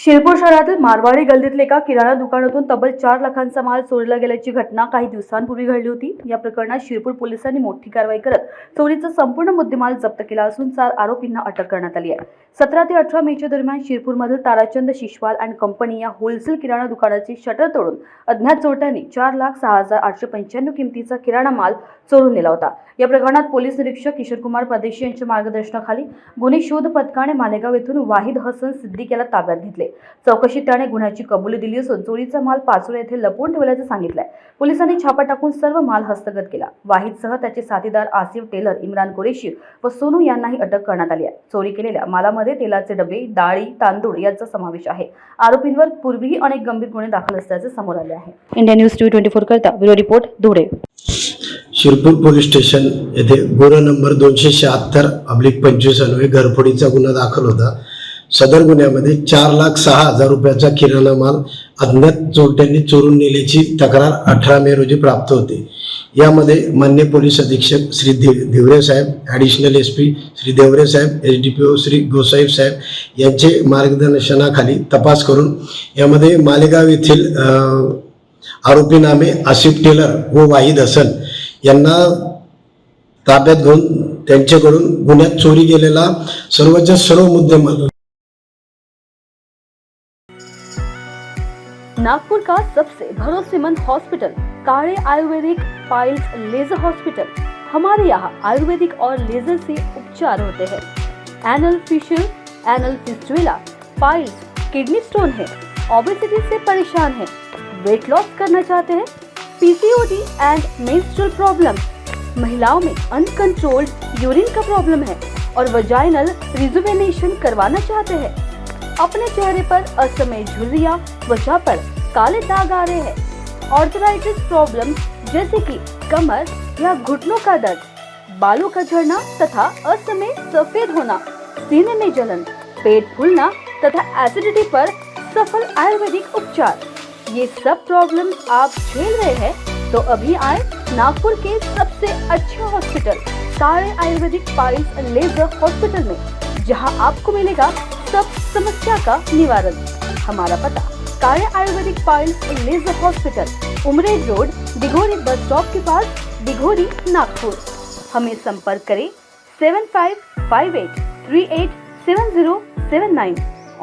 शिरपूर शहरातील मारवाडी गल्लीतील एका किराणा दुकानातून तब्बल चार लाखांचा माल चोरीला गेल्याची घटना काही दिवसांपूर्वी घडली होती. या प्रकरणात शिरपूर पोलिसांनी मोठी कारवाई करत चोरीचा संपूर्ण मुद्देमाल जप्त केला असून चार आरोपींना अटक करण्यात आली आहे. सतरा ते अठरा मेच्या दरम्यान शिरपूरमधील ताराचंद शिशवाल अँड कंपनी या होलसेल किराणा दुकानाचे शटर तोडून अज्ञात चोरट्यांनी चार लाख सहा हजार आठशे पंच्याण्णव किमतीचा किराणा माल चोरून नेला होता. या प्रकरणात पोलीस निरीक्षक किशोरकुमार परदेशी यांच्या मार्गदर्शनाखाली गुन्हे शोध पथकाने मालेगाव येथून वाहिद हसन सिद्दीक याला ताब्यात घेतले. चौकशीत त्याने गुन्ह्याची कबुली दिली असून चोरीचा माल पाचोरा येथे लपवून ठेवल्याचं सांगितलंय. पोलिसांनी छापा टाकून सर्व माल हस्तगत केला. वाहिदसह त्याचे साथीदार आसिफ टेलर इम्रान कुरेशी व सोनू यांनाही अटक करण्यात आली आहे. चोरी केलेल्या मालामध्ये तेलाचे डबे डाळी तांदूळ यांचा समावेश आहे. आरोपींवर पूर्वीही अनेक गंभीर गुन्हे दाखल असल्याचे समोर आले आहे. India News T twenty four करता bureau report Dhule. Shirpur police station येथे गुन्हा नंबर दोनशे शहात्तर अब्लिक पंचवीस अन्वये घरफोडीचा गुन्हा दाखल होता. सदर गुन्ह्यामध्ये चार लाख सहा हजार रुपयाचा किराणा माल अज्ञात चोरट्यांनी चोरून नेल्याची तक्रार अठरा मे रोजी प्राप्त होते. यामध्ये मान्य पोलीस अधीक्षक Shri Dev Dhivre saheb additional S P Shri Deore saheb H D P O Shri Gosaheb saheb यांचे मार्गदर्शनाखाली तपास करून यामध्ये मालेगाव येथील आरोपी नामे आसिफ टेलर व वाहिद हसन यांना ताब्यात घेऊन त्यांच्याकडून गुन्ह्यात चोरी गेलेला सर्वच्या सर्व मुद्देमाल नागपुर का सबसे भरोसेमंद hospital Kade Ayurvedic piles laser hospital हमारे यहाँ आयुर्वेदिक और लेजर से उपचार होते हैं। Anal fissure anal fistula piles kidney stone है। ओबेसिटी से परेशान है। वेट लॉस करना चाहते हैं। पीसीओडी एंड मेंस्ट्रुअल प्रॉब्लम महिलाओं में अनकंट्रोल्ड यूरिन का प्रॉब्लम है और वजाइनल रिजुवेनेशन करवाना चाहते हैं। अपने चेहरे पर असमय झुर्रियाँ त्वचा पर काले दाग आ रहे हैं। ऑर्थराइटिस प्रॉब्लम जैसे कि कमर या घुटनों का दर्द, बालों का झड़ना तथा असमय सफ़ेद होना, सीने में जलन, पेट फूलना तथा एसिडिटी पर सफल आयुर्वेदिक उपचार। ये सब प्रॉब्लम आप झेल रहे हैं तो अभी आए नागपुर के सबसे अच्छे हॉस्पिटल सारे आयुर्वेदिक पाइल्स लेजर हॉस्पिटल में, जहाँ आपको मिलेगा सब समस्या का निवारण। हमारा पता। कार्य Ayurvedic point laser hospital Umred road, Dighori bus stop के पास, दिघोरी, नागपुर। हमें संपर्क करें seven five five eight three eight seven zero seven nine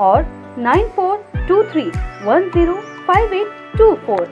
और nine four two three one zero five eight two four.